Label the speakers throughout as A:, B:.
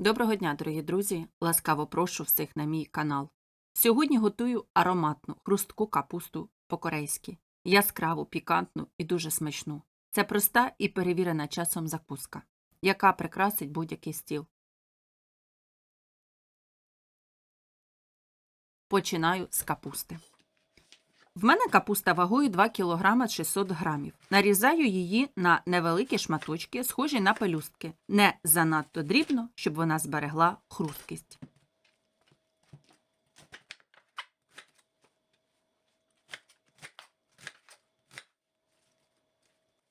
A: Доброго дня, дорогі друзі! Ласкаво прошу всіх на мій канал. Сьогодні готую ароматну хрустку капусту по-корейськи, яскраву, пікантну і дуже смачну. Це проста і перевірена часом закуска, яка прикрасить будь-який стіл. Починаю з капусти. В мене капуста вагою 2 кг 600 грамів. Нарізаю її на невеликі шматочки, схожі на пелюстки. Не занадто дрібно, щоб вона зберегла хрусткість.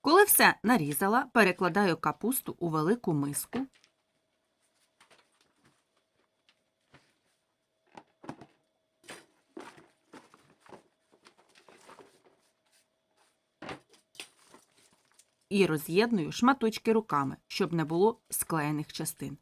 A: Коли все нарізала, перекладаю капусту у велику миску. І роз'єдную шматочки руками, щоб не було склеєних частин.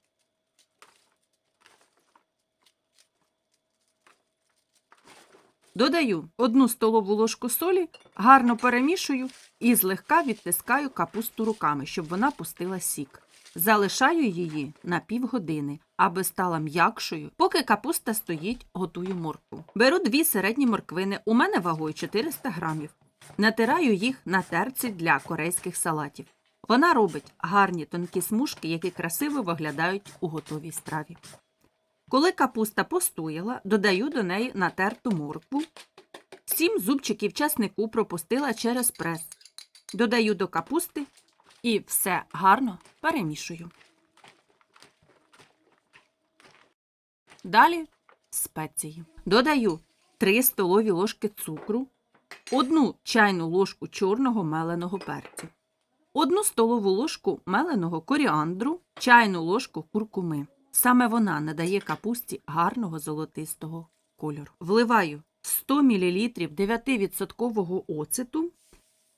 A: Додаю одну столову ложку солі, гарно перемішую і злегка відтискаю капусту руками, щоб вона пустила сік. Залишаю її на півгодини, аби стала м'якшою. Поки капуста стоїть, готую моркву. Беру дві середні морквини, у мене вагою 400 грамів. Натираю їх на терці для корейських салатів. Вона робить гарні тонкі смужки, які красиво виглядають у готовій страві. Коли капуста постояла, додаю до неї натерту моркву. Сім зубчиків часнику пропустила через прес. Додаю до капусти і все гарно перемішую. Далі спеції. Додаю 3 столові ложки цукру, одну чайну ложку чорного меленого перцю, одну столову ложку меленого коріандру, чайну ложку куркуми. Саме вона надає капусті гарного золотистого кольору. Вливаю 100 мл 9% оцету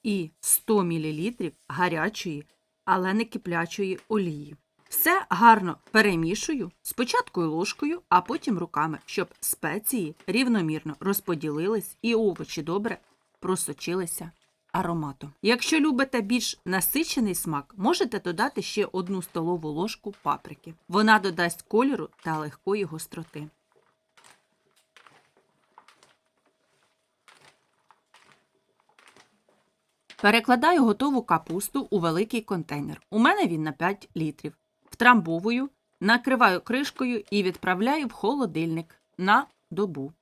A: і 100 мл гарячої, але не киплячої олії. Все гарно перемішую спочатку ложкою, а потім руками, щоб спеції рівномірно розподілились і овочі добре просочилися ароматом. Якщо любите більш насичений смак, можете додати ще одну столову ложку паприки. Вона додасть кольору та легкої гостроти. Перекладаю готову капусту у великий контейнер. У мене він на 5 літрів. Втрамбовую, накриваю кришкою і відправляю в холодильник на добу.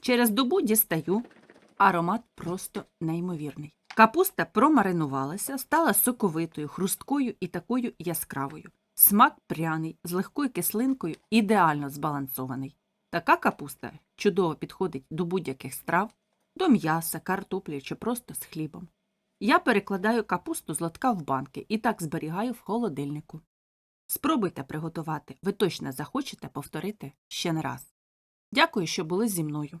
A: Через добу дістаю. Аромат просто неймовірний. Капуста промаринувалася, стала соковитою, хрусткою і такою яскравою. Смак пряний, з легкою кислинкою, ідеально збалансований. Така капуста чудово підходить до будь-яких страв, до м'яса, картоплі чи просто з хлібом. Я перекладаю капусту з лотка в банки і так зберігаю в холодильнику. Спробуйте приготувати, ви точно захочете повторити ще не раз. Дякую, що були зі мною.